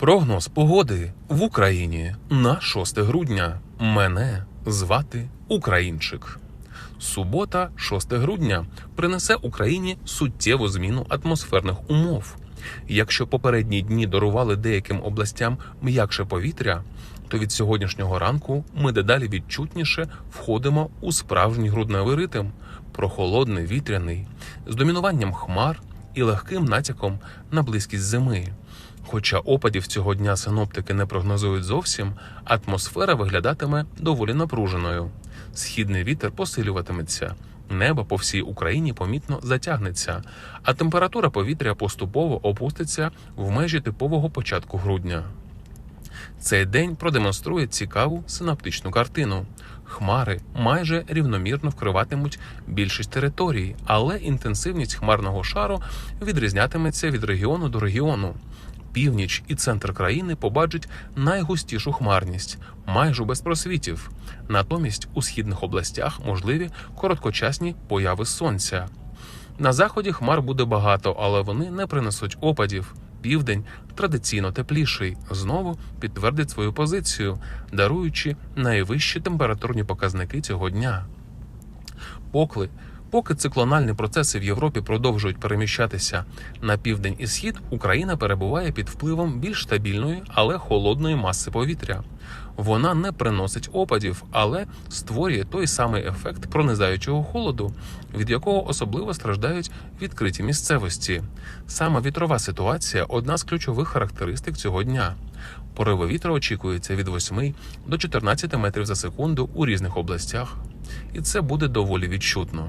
Прогноз погоди в Україні на 6 грудня. Мене звати Українчик. Субота, 6 грудня, принесе Україні суттєву зміну атмосферних умов. Якщо попередні дні дарували деяким областям м'якше повітря, то від сьогоднішнього ранку ми дедалі відчутніше входимо у справжній грудневий ритм, прохолодний вітряний, з домінуванням хмар і легким натяком на близькість зими. Хоча опадів цього дня синоптики не прогнозують зовсім, атмосфера виглядатиме доволі напруженою. Східний вітер посилюватиметься, небо по всій Україні помітно затягнеться, а температура повітря поступово опуститься в межі типового початку грудня. Цей день продемонструє цікаву синаптичну картину. Хмари майже рівномірно вкриватимуть більшість територій, але інтенсивність хмарного шару відрізнятиметься від регіону до регіону. Північ і центр країни побачать найгустішу хмарність, майже без просвітів. Натомість у східних областях можливі короткочасні появи сонця. На заході хмар буде багато, але вони не принесуть опадів. Південь традиційно тепліший, знову підтвердить свою позицію, даруючи найвищі температурні показники цього дня. Покли, поки циклональні процеси в Європі продовжують переміщатися на південь і схід, Україна перебуває під впливом більш стабільної, але холодної маси повітря. Вона не приносить опадів, але створює той самий ефект пронизаючого холоду, від якого особливо страждають відкриті місцевості. Саме вітрова ситуація одна з ключових характеристик цього дня. Пориви вітру очікується від 8 до 14 метрів за секунду у різних областях, і це буде доволі відчутно.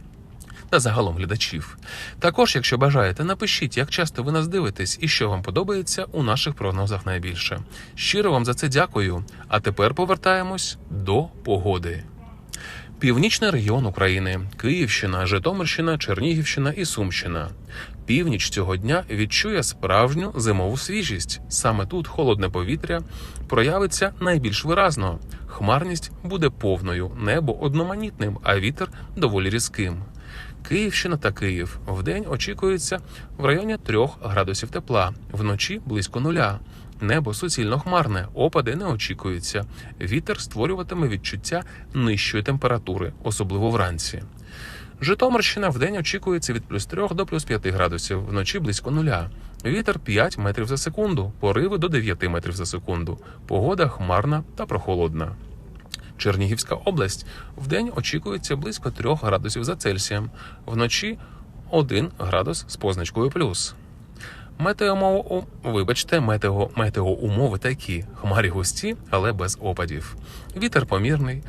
та загалом глядачів. Також, якщо бажаєте, напишіть, як часто ви нас дивитесь і що вам подобається у наших прогнозах найбільше. Щиро вам за це дякую. А тепер повертаємось до погоди. Північний регіон України, Київщина, Житомирщина, Чернігівщина і Сумщина. Північ цього дня відчує справжню зимову свіжість. Саме тут холодне повітря проявиться найбільш виразно. Хмарність буде повною, небо одноманітним, а вітер доволі різким. Київщина та Київ вдень очікується в районі 3 градусів тепла, вночі близько нуля. Небо суцільно хмарне, опади не очікуються. Вітер створюватиме відчуття нижчої температури, особливо вранці. Житомирщина вдень очікується від плюс 3 до плюс 5 градусів, вночі близько нуля. Вітер 5 метрів за секунду, пориви до 9 метрів за секунду. Погода хмарна та прохолодна. Чернігівська область вдень очікується близько 3 градусів за Цельсієм, вночі 1 градус з позначкою плюс. Метеомово, вибачте, метео, метеоумови такі: хмарі густі, але без опадів. Вітер помірний.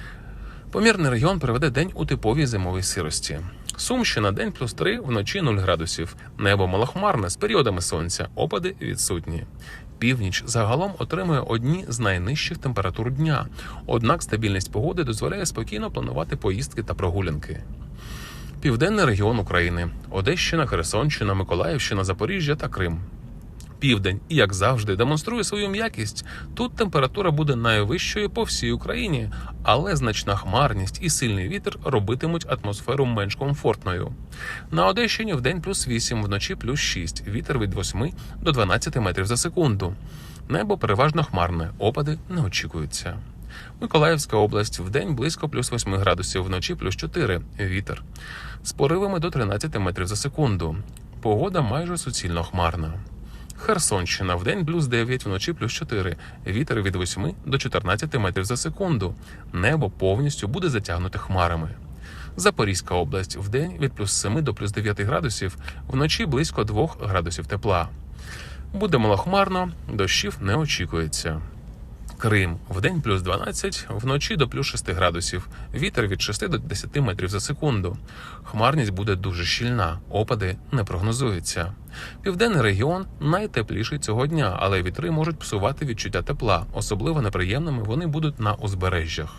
Помірний регіон приведе день у типовій зимовій сирості. Сумщина день плюс 3, вночі 0 градусів. Небо малохмарне з періодами сонця, опади відсутні. Північ загалом отримує одні з найнижчих температур дня, однак стабільність погоди дозволяє спокійно планувати поїздки та прогулянки. Південний регіон України: Одещина, Херсонщина, Миколаївщина, Запоріжжя та Крим. Південь, і як завжди, демонструє свою м'якість. Тут температура буде найвищою по всій Україні, але значна хмарність і сильний вітер робитимуть атмосферу менш комфортною. На Одещині в день плюс 8, вночі плюс 6, вітер від 8 до 12 метрів за секунду. Небо переважно хмарне, опади не очікуються. Миколаївська область в день близько плюс 8 градусів, вночі плюс 4, вітер. З поривами до 13 метрів за секунду. Погода майже суцільно хмарна. Херсонщина в день плюс 9, вночі плюс 4, вітер від 8 до 14 метрів за секунду. Небо повністю буде затягнуте хмарами. Запорізька область в день від плюс 7 до плюс 9 градусів, вночі близько 2 градусів тепла. Буде малохмарно, дощів не очікується. Крим вдень плюс 12, вночі до плюс 6 градусів. Вітер від 6 до 10 метрів за секунду. Хмарність буде дуже щільна, опади не прогнозуються. Південний регіон найтепліший цього дня, але вітри можуть псувати відчуття тепла. Особливо неприємними вони будуть на узбережжях.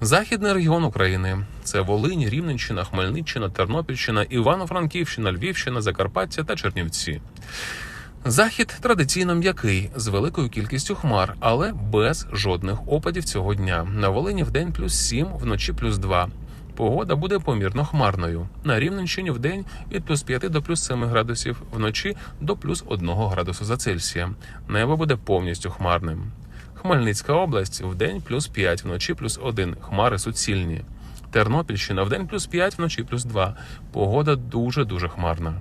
Західний регіон України це Волинь, Рівненщина, Хмельниччина, Тернопільщина, Івано-Франківщина, Львівщина, Закарпаття та Чернівці. Захід традиційно м'який з великою кількістю хмар, але без жодних опадів цього дня. На Волині в день плюс 7, вночі плюс 2. Погода буде помірно хмарною. На Рівненщині в день від плюс 5 до плюс 7 градусів, вночі до плюс 1 градусу за Цельсієм. Небо буде повністю хмарним. Хмельницька область в день плюс 5, вночі плюс 1. Хмари суцільні. Тернопільщина в день плюс 5, вночі плюс 2. Погода дуже дуже хмарна.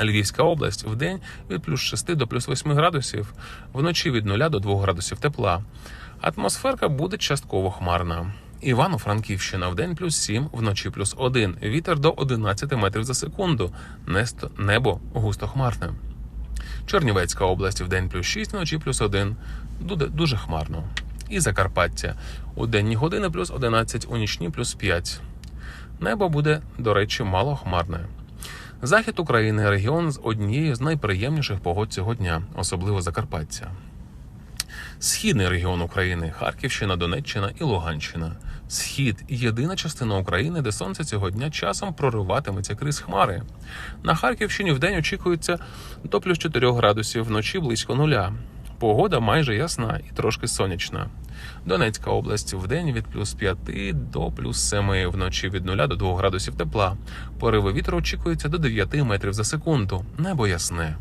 Львівська область в день від плюс 6 до плюс 8 градусів, вночі від 0 до 2 градусів тепла. Атмосферка буде частково хмарна. Івано-Франківщина в день плюс 7, вночі плюс 1. Вітер до 11 метрів за секунду. Небо густо хмарне. Чернівецька область в день плюс 6, вночі плюс 1. Дуже, хмарно. І Закарпаття у денні години плюс 11, у нічні плюс 5. Небо буде, до речі, мало хмарне. Захід України регіон з однією з найприємніших погод цього дня, особливо Закарпаття. Східний регіон України Харківщина, Донеччина і Луганщина. Схід єдина частина України, де сонце цього дня часом прориватиметься крізь хмари. На Харківщині вдень очікується до плюс 4 градусів, вночі близько нуля. Погода майже ясна і трошки сонячна. Донецька область вдень від плюс 5 до плюс 7, вночі від 0 до 2 градусів тепла. Пориви вітру очікуються до 9 метрів за секунду. Небо ясне.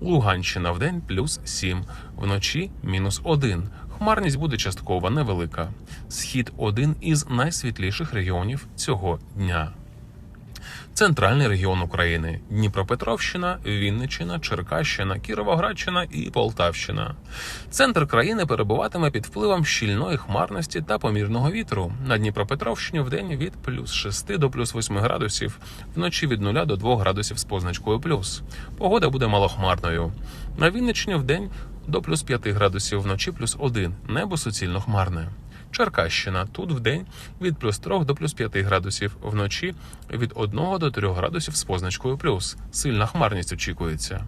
Луганщина вдень плюс 7, вночі мінус 1. Хмарність буде частково невелика. Схід один із найсвітліших регіонів цього дня. Центральний регіон України: Дніпропетровщина, Вінниччина, Черкащина, Кіровоградщина і Полтавщина. Центр країни перебуватиме під впливом щільної хмарності та помірного вітру. На Дніпропетровщині в день від плюс 6 до плюс 8 градусів, вночі від 0 до 2 градусів з позначкою плюс. Погода буде малохмарною. На Вінниччині в день до плюс 5 градусів, вночі плюс 1. Небо суцільно хмарне. Черкащина тут в день від плюс 3 до плюс 5 градусів, вночі від 1 до 3 градусів з позначкою плюс. Сильна хмарність очікується.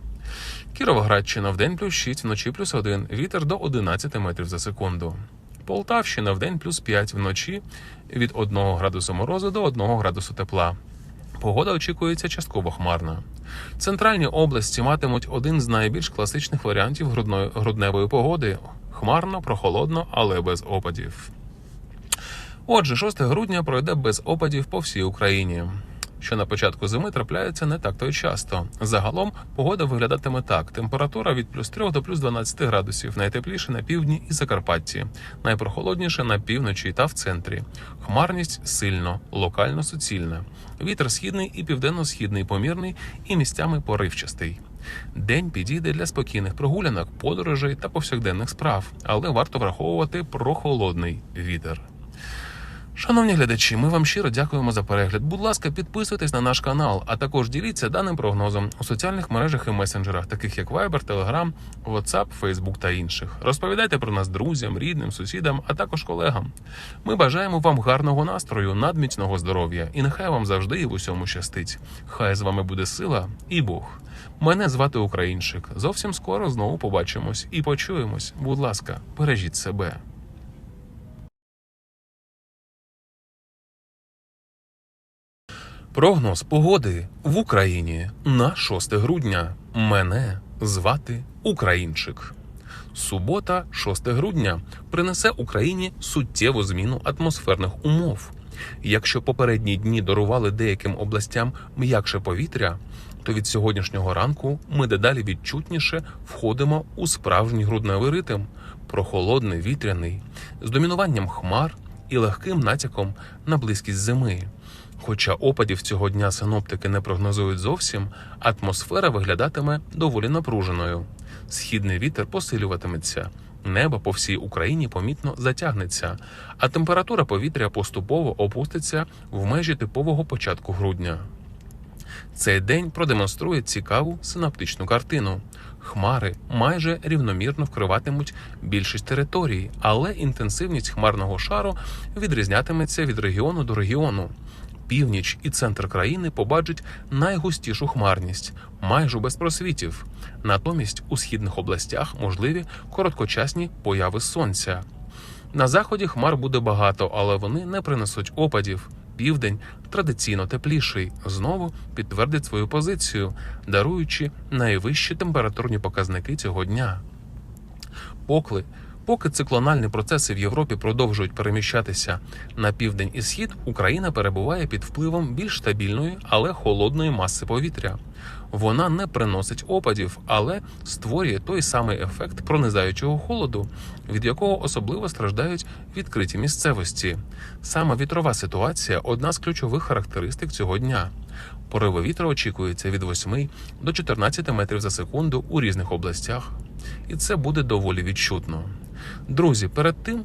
Кіровоградщина в день плюс 6, вночі плюс 1, вітер до 11 метрів за секунду. Полтавщина в день плюс 5, вночі від 1 градусу морозу до 1 градусу тепла. Погода очікується частково хмарна. Центральні області матимуть один з найбільш класичних варіантів грудної, грудневої погоди хмарно, прохолодно, але без опадів. Отже, 6 грудня пройде без опадів по всій Україні. Що на початку зими трапляється не так то й часто. Загалом погода виглядатиме так: температура від плюс 3 до плюс 12 градусів, найтепліше на півдні і Закарпатті, найпрохолодніше на півночі та в центрі. Хмарність сильно, локально суцільна. Вітер східний і південно-східний помірний і місцями поривчастий. День підійде для спокійних прогулянок, подорожей та повсякденних справ, але варто враховувати прохолодний вітер. Шановні глядачі, ми вам щиро дякуємо за перегляд. Будь ласка, підписуйтесь на наш канал, а також діліться даним прогнозом у соціальних мережах і месенджерах, таких як Viber, Telegram, WhatsApp, Facebook та інших. Розповідайте про нас друзям, рідним, сусідам, а також колегам. Ми бажаємо вам гарного настрою, надміцного здоров'я, і нехай вам завжди і в усьому щастить. Хай з вами буде сила і Бог. Мене звати Українчик. Зовсім скоро знову побачимось і почуємось. Будь ласка, бережіть себе. Прогноз погоди в Україні на 6 грудня. Мене звати Українчик. Субота, 6 грудня, принесе Україні суттєву зміну атмосферних умов. Якщо попередні дні дарували деяким областям м'якше повітря, то від сьогоднішнього ранку ми дедалі відчутніше входимо у справжній грудневий ритм, прохолодний вітряний, з домінуванням хмар і легким натяком на близькість зими. Хоча опадів цього дня синоптики не прогнозують зовсім, атмосфера виглядатиме доволі напруженою. Східний вітер посилюватиметься, небо по всій Україні помітно затягнеться, а температура повітря поступово опуститься в межі типового початку грудня. Цей день продемонструє цікаву синаптичну картину. Хмари майже рівномірно вкриватимуть більшість території, але інтенсивність хмарного шару відрізнятиметься від регіону до регіону. Північ і центр країни побачать найгустішу хмарність, майже без просвітів. Натомість у східних областях можливі короткочасні появи сонця. На заході хмар буде багато, але вони не принесуть опадів. Південь традиційно тепліший, знову підтвердить свою позицію, даруючи найвищі температурні показники цього дня. Покли, поки циклональні процеси в Європі продовжують переміщатися на південь і схід, Україна перебуває під впливом більш стабільної, але холодної маси повітря. Вона не приносить опадів, але створює той самий ефект пронизаючого холоду, від якого особливо страждають відкриті місцевості. Саме вітрова ситуація одна з ключових характеристик цього дня. Пориви вітру очікується від 8 до 14 метрів за секунду у різних областях, і це буде доволі відчутно. Друзі, перед тим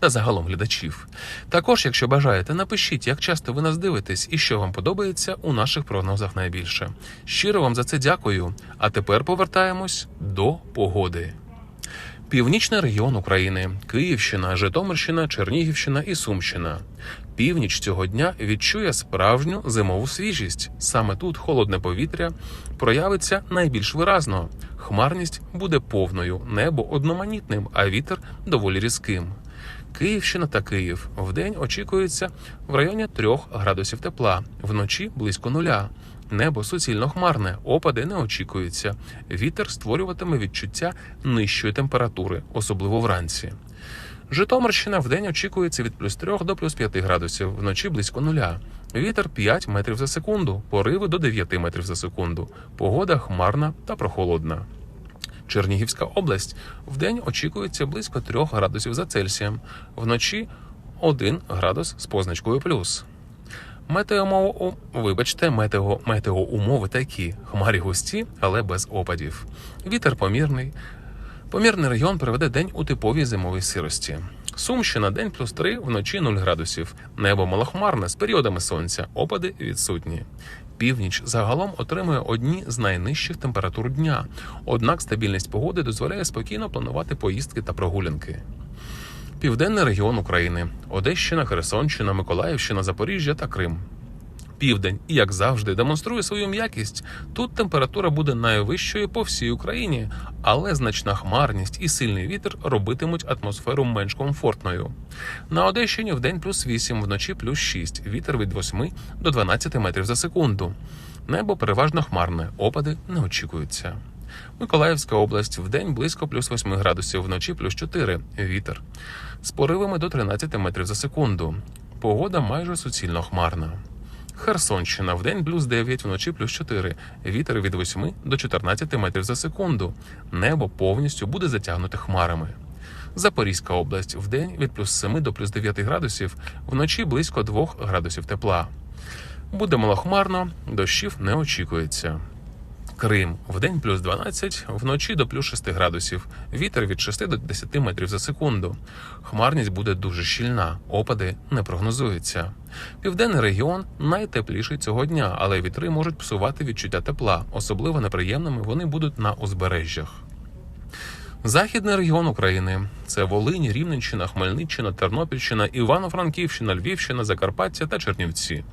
Та загалом глядачів. Також, якщо бажаєте, напишіть, як часто ви нас дивитесь і що вам подобається у наших прогнозах найбільше. Щиро вам за це дякую. А тепер повертаємось до погоди. Північний регіон України, Київщина, Житомирщина, Чернігівщина і Сумщина. Північ цього дня відчує справжню зимову свіжість. Саме тут холодне повітря проявиться найбільш виразно. Хмарність буде повною, небо одноманітним, а вітер доволі різким. Київщина та Київ вдень очікується в районі 3 градусів тепла, вночі близько нуля. Небо суцільно хмарне, опади не очікуються. Вітер створюватиме відчуття нижчої температури, особливо вранці. Житомирщина вдень очікується від плюс 3 до плюс 5 градусів, вночі близько нуля. Вітер 5 метрів за секунду, пориви до 9 метрів за секунду. Погода хмарна та прохолодна. Чернігівська область вдень очікується близько 3 градусів за Цельсієм, вночі 1 градус з позначкою плюс. Метеомово, вибачте, метео, метеоумови такі: хмарі густі, але без опадів. Вітер помірний. Помірний регіон приведе день у типовій зимовій сирості. Сумщина день плюс 3, вночі 0 градусів. Небо малохмарне з періодами сонця, опади відсутні. Північ загалом отримує одні з найнижчих температур дня. Однак стабільність погоди дозволяє спокійно планувати поїздки та прогулянки. Південний регіон України: Одещина, Херсонщина, Миколаївщина, Запоріжжя та Крим. Південь, і як завжди, демонструє свою м'якість. Тут температура буде найвищою по всій Україні, але значна хмарність і сильний вітер робитимуть атмосферу менш комфортною. На Одещині в день плюс 8, вночі плюс 6, вітер від 8 до 12 метрів за секунду. Небо переважно хмарне, опади не очікуються. Миколаївська область в близько плюс 8 градусів, вночі плюс 4, вітер з поривами до 13 метрів за секунду. Погода майже суцільно хмарна. Херсонщина в день плюс 9, вночі плюс 4, вітер від 8 до 14 метрів за секунду. Небо повністю буде затягнуте хмарами. Запорізька область в день від плюс 7 до плюс 9 градусів, вночі близько 2 градусів тепла. Буде малохмарно, дощів не очікується. Крим в день плюс 12, вночі до плюс 6 градусів, вітер від 6 до 10 метрів за секунду. Хмарність буде дуже щільна, опади не прогнозуються. Південний регіон найтепліший цього дня, але вітри можуть псувати відчуття тепла. Особливо неприємними вони будуть на узбережжях. Західний регіон України це Волинь, Рівненщина, Хмельниччина, Тернопільщина, Івано-Франківщина, Львівщина, Закарпаття та Чернівці.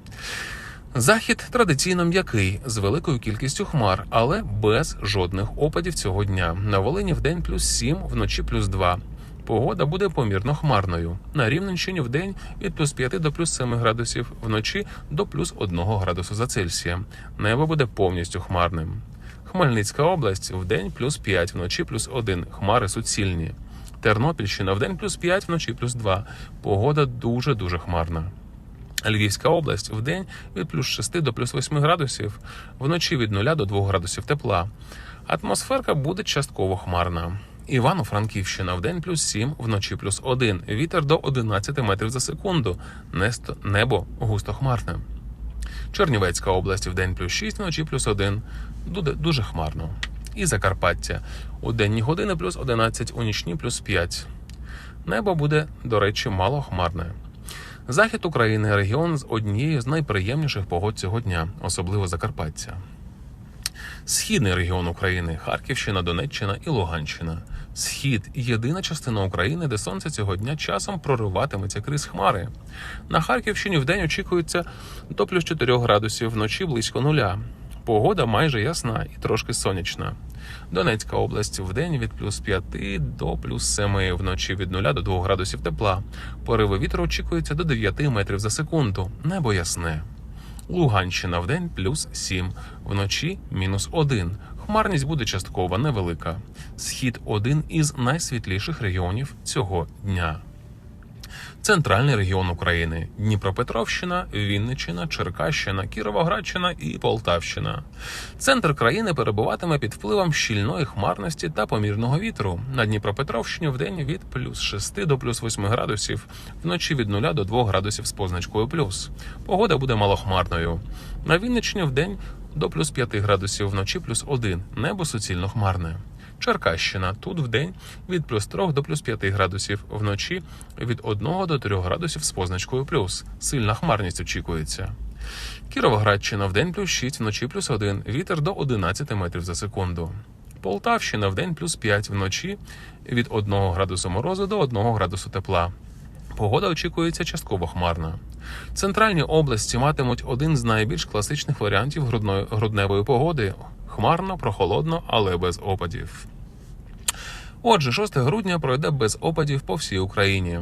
Захід традиційно м'який з великою кількістю хмар, але без жодних опадів цього дня. На Волині в день плюс 7, вночі плюс 2. Погода буде помірно хмарною. На Рівненщині в день від плюс 5 до плюс 7 градусів, вночі до плюс 1 градусу за Цельсієм. Небо буде повністю хмарним. Хмельницька область в день плюс 5, вночі плюс 1. Хмари суцільні. Тернопільщина в день плюс 5, вночі плюс 2. Погода дуже дуже хмарна. Львівська область в день від плюс 6 до плюс 8 градусів, вночі від 0 до 2 градусів тепла. Атмосферка буде частково хмарна. Івано-Франківщина в день плюс 7, вночі плюс 1. Вітер до 11 метрів за секунду. Небо густо хмарне. Чернівецька область в день плюс 6, вночі плюс 1. Дуже, хмарно. І Закарпаття. У денні години плюс 11, у нічні плюс 5. Небо буде, до речі, мало хмарне. Захід України регіон з однією з найприємніших погод цього дня, особливо Закарпаття. Східний регіон України Харківщина, Донеччина і Луганщина. Схід єдина частина України, де сонце цього дня часом прориватиметься крізь хмари. На Харківщині вдень очікується до плюс 4 градусів, вночі близько нуля. Погода майже ясна і трошки сонячна. Донецька область вдень від плюс 5 до плюс 7, вночі від 0 до 2 градусів тепла. Пориви вітру очікуються до 9 метрів за секунду. Небо ясне. Луганщина вдень плюс 7, вночі мінус 1. Хмарність буде частково невелика. Схід один із найсвітліших регіонів цього дня. Центральний регіон України: Дніпропетровщина, Вінниччина, Черкащина, Кіровоградщина і Полтавщина. Центр країни перебуватиме під впливом щільної хмарності та помірного вітру. На Дніпропетровщині вдень від плюс 6 до плюс 8 градусів, вночі від 0 до 2 градусів з позначкою плюс. Погода буде малохмарною. На Вінниччині вдень до плюс 5 градусів, вночі плюс 1. Небо суцільно хмарне. Черкащина тут вдень від плюс 3 до плюс 5 градусів, вночі від 1 до 3 градусів з позначкою плюс. Сильна хмарність очікується. Кіровоградщина вдень плюс 6, вночі плюс 1, вітер до 11 метрів за секунду. Полтавщина вдень плюс 5, вночі від 1 градусу морозу до 1 градусу тепла. Погода очікується частково хмарна. Центральні області матимуть один з найбільш класичних варіантів грудної, грудневої погоди: хмарно, прохолодно, але без опадів. Отже, 6 грудня пройде без опадів по всій Україні.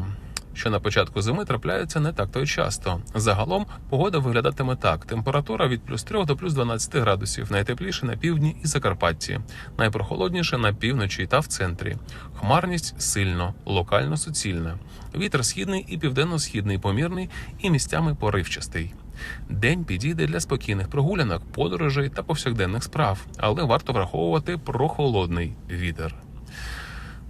Що на початку зими трапляється не так то й часто. Загалом погода виглядатиме так: температура від плюс 3 до плюс 12 градусів, найтепліше на півдні і Закарпатті, найпрохолодніше на півночі та в центрі. Хмарність сильно, локально суцільна. Вітер східний і південно-східний помірний і місцями поривчастий. День підійде для спокійних прогулянок, подорожей та повсякденних справ, але варто враховувати прохолодний вітер.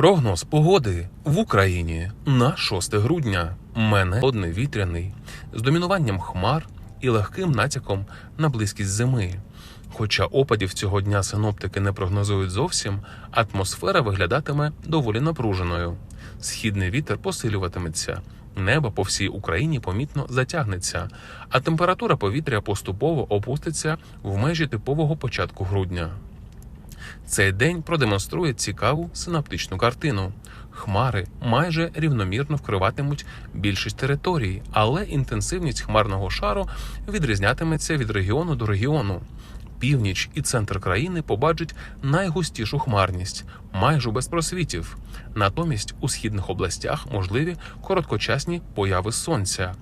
Прогноз погоди в Україні на 6 грудня. Мене одне вітряний з домінуванням хмар і легким натяком на близькість зими. Хоча опадів цього дня синоптики не прогнозують зовсім, атмосфера виглядатиме доволі напруженою. Східний вітер посилюватиметься, небо по всій Україні помітно затягнеться, а температура повітря поступово опуститься в межі типового початку грудня. Цей день продемонструє цікаву синаптичну картину. Хмари майже рівномірно вкриватимуть більшість території, але інтенсивність хмарного шару відрізнятиметься від регіону до регіону. Північ і центр країни побачать найгустішу хмарність, майже без просвітів. Натомість у східних областях можливі короткочасні появи сонця.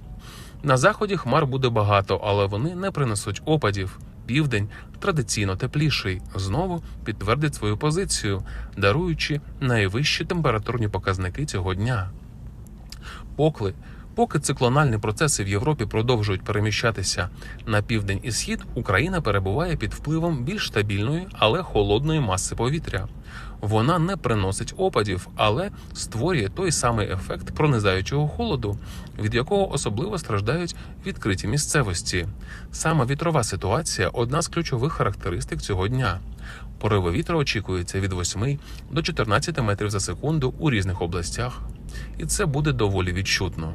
На заході хмар буде багато, але вони не принесуть опадів. Південь традиційно тепліший, знову підтвердить свою позицію, даруючи найвищі температурні показники цього дня. Покли, поки циклональні процеси в Європі продовжують переміщатися на південь і схід, Україна перебуває під впливом більш стабільної, але холодної маси повітря. Вона не приносить опадів, але створює той самий ефект пронизаючого холоду, від якого особливо страждають відкриті місцевості. Саме вітрова ситуація одна з ключових характеристик цього дня. Пориви вітру очікується від 8 до 14 метрів за секунду у різних областях, і це буде доволі відчутно.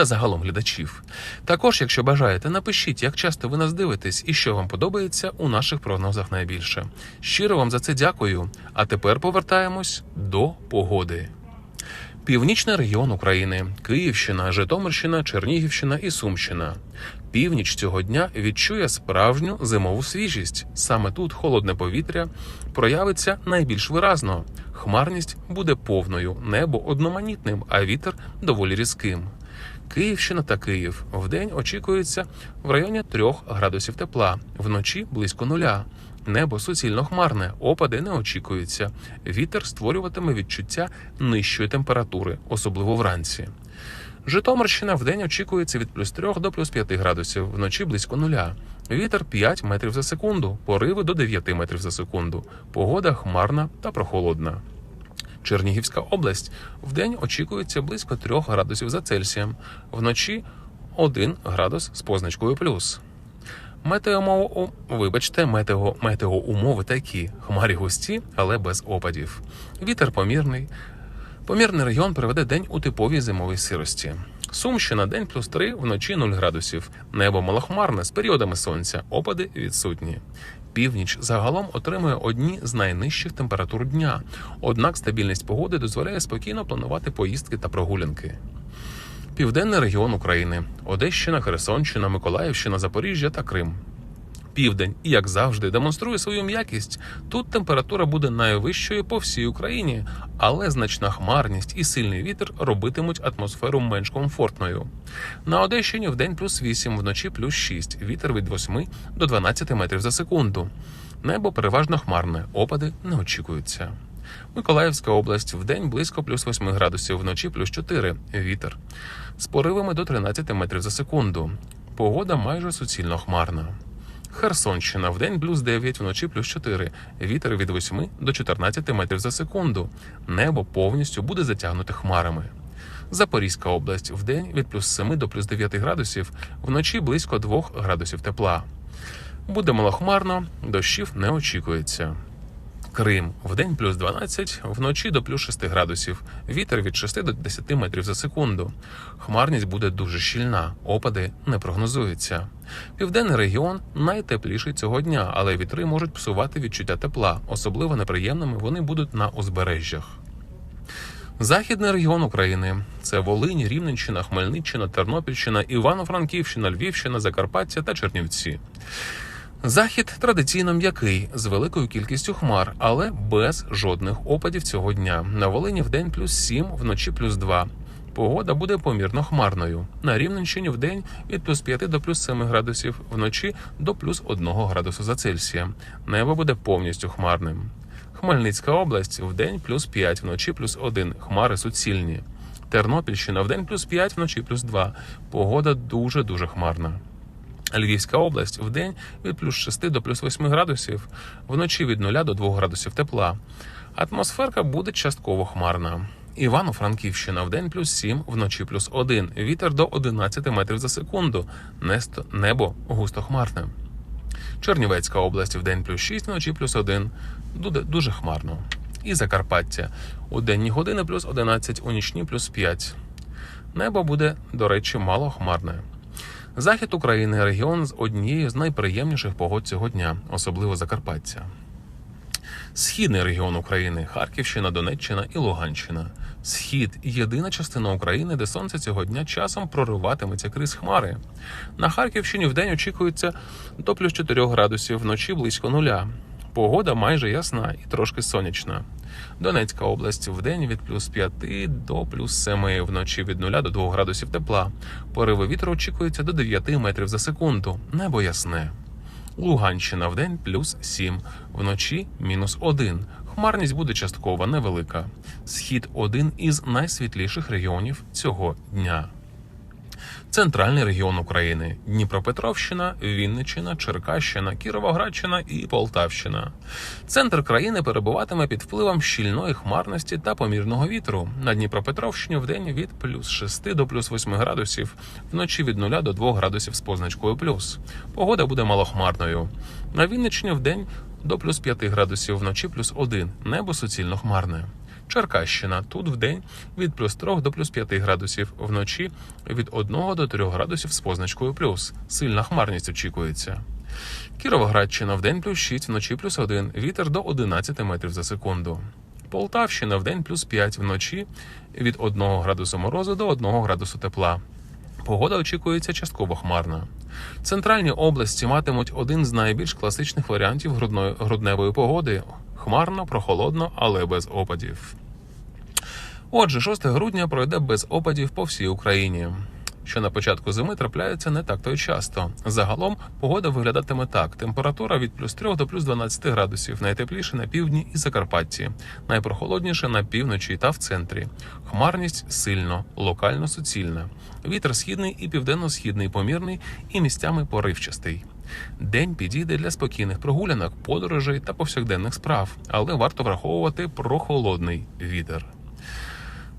Та загалом глядачів. Також, якщо бажаєте, напишіть, як часто ви нас дивитесь і що вам подобається у наших прогнозах найбільше. Щиро вам за це дякую. А тепер повертаємось до погоди. Північний регіон України, Київщина, Житомирщина, Чернігівщина і Сумщина. Північ цього дня відчує справжню зимову свіжість. Саме тут холодне повітря проявиться найбільш виразно. Хмарність буде повною, небо одноманітним, а вітер доволі різким. Київщина та Київ вдень очікується в районі 3 градусів тепла, вночі близько нуля. Небо суцільно хмарне, опади не очікуються. Вітер створюватиме відчуття нижчої температури, особливо вранці. Житомирщина вдень очікується від плюс 3 до плюс 5 градусів, вночі близько нуля. Вітер 5 метрів за секунду, пориви до 9 метрів за секунду. Погода хмарна та прохолодна. Чернігівська область вдень очікується близько 3 градусів за Цельсієм, вночі 1 градус з позначкою плюс. Метеомово, вибачте, метео, метеоумови такі: хмарі густі, але без опадів. Вітер помірний. Помірний регіон приведе день у типовій зимовій сирості. Сумщина день плюс 3, вночі 0 градусів. Небо малохмарне з періодами сонця, опади відсутні. Північ загалом отримує одні з найнижчих температур дня. Однак стабільність погоди дозволяє спокійно планувати поїздки та прогулянки. Південний регіон України: Одещина, Херсонщина, Миколаївщина, Запоріжжя та Крим. Південь, як завжди, демонструє свою м'якість. Тут температура буде найвищою по всій Україні, але значна хмарність і сильний вітер робитимуть атмосферу менш комфортною. На Одещині в день плюс 8, вночі плюс 6, вітер від 8 до 12 метрів за секунду. Небо переважно хмарне, опади не очікуються. Миколаївська область в день близько плюс 8 градусів, вночі плюс 4, вітер. З поривами до 13 метрів за секунду. Погода майже суцільно хмарна. Херсонщина в день плюс 9, вночі плюс 4, вітер від 8 до 14 метрів за секунду. Небо повністю буде затягнуте хмарами. Запорізька область в день від плюс 7 до плюс 9 градусів, вночі близько 2 градусів тепла. Буде малохмарно, дощів не очікується. Крим вдень плюс 12, вночі до плюс 6 градусів, вітер від 6 до 10 метрів за секунду. Хмарність буде дуже щільна, опади не прогнозуються. Південний регіон найтепліший цього дня, але вітри можуть псувати відчуття тепла. Особливо неприємними вони будуть на узбережжях. Західний регіон України це Волинь, Рівненщина, Хмельниччина, Тернопільщина, Івано-Франківщина, Львівщина, Закарпаття та Чернівці. Захід традиційно м'який з великою кількістю хмар, але без жодних опадів цього дня. На Волині в день плюс 7, вночі плюс 2. Погода буде помірно хмарною. На Рівненщині в день від плюс 5 до плюс 7 градусів, вночі до плюс 1 градусу за Цельсієм. Небо буде повністю хмарним. Хмельницька область в день плюс 5, вночі плюс 1. Хмари суцільні. Тернопільщина в день плюс 5, вночі плюс 2. Погода дуже дуже хмарна. Львівська область в день від плюс 6 до плюс 8 градусів, вночі від 0 до 2 градусів тепла. Атмосферка буде частково хмарна. Івано-Франківщина в день плюс 7, вночі плюс 1, вітер до 11 метрів за секунду, небо густо хмарне. Чернівецька область в день плюс 6, вночі плюс 1, дуже, дуже хмарно. І Закарпаття у денні години плюс 11, у нічні плюс 5. Небо буде, до речі, мало хмарне. Захід України регіон з однією з найприємніших погод цього дня, особливо Закарпаття. Східний регіон України Харківщина, Донеччина і Луганщина. Схід єдина частина України, де сонце цього дня часом прориватиметься крізь хмари. На Харківщині вдень очікується до плюс 4 градусів, вночі близько нуля. Погода майже ясна і трошки сонячна. Донецька область вдень від плюс 5 до плюс 7, вночі від 0 до 2 градусів тепла. Пориви вітру очікуються до 9 метрів за секунду. Небо ясне. Луганщина вдень плюс 7, вночі мінус 1. Хмарність буде частково невелика. Схід один із найсвітліших регіонів цього дня. Центральний регіон України: Дніпропетровщина, Вінниччина, Черкащина, Кіровоградщина і Полтавщина. Центр країни перебуватиме під впливом щільної хмарності та помірного вітру. На Дніпропетровщині в день від плюс 6 до плюс 8 градусів, вночі від 0 до 2 градусів з позначкою плюс. Погода буде малохмарною. На Вінниччині в день до плюс 5 градусів, вночі плюс 1. Небо суцільно хмарне. Черкащина тут в день від плюс 3 до плюс 5 градусів, вночі від 1 до 3 градусів з позначкою плюс. Сильна хмарність очікується. Кіровоградщина в день плюс 6, вночі плюс 1, вітер до 11 метрів за секунду. Полтавщина в день плюс 5, вночі від 1 градусу морозу до 1 градусу тепла. Погода очікується частково хмарна. Центральні області матимуть один з найбільш класичних варіантів грудної, грудневої погоди: хмарно, прохолодно, але без опадів. Отже, 6 грудня пройде без опадів по всій Україні. Що на початку зими трапляється не так то й часто. Загалом погода виглядатиме так: температура від плюс 3 до плюс 12 градусів, найтепліше на півдні і Закарпатті, найпрохолодніше на півночі та в центрі. Хмарність сильно, локально суцільна. Вітер східний і південно-східний помірний і місцями поривчастий. День підійде для спокійних прогулянок, подорожей та повсякденних справ, але варто враховувати прохолодний вітер.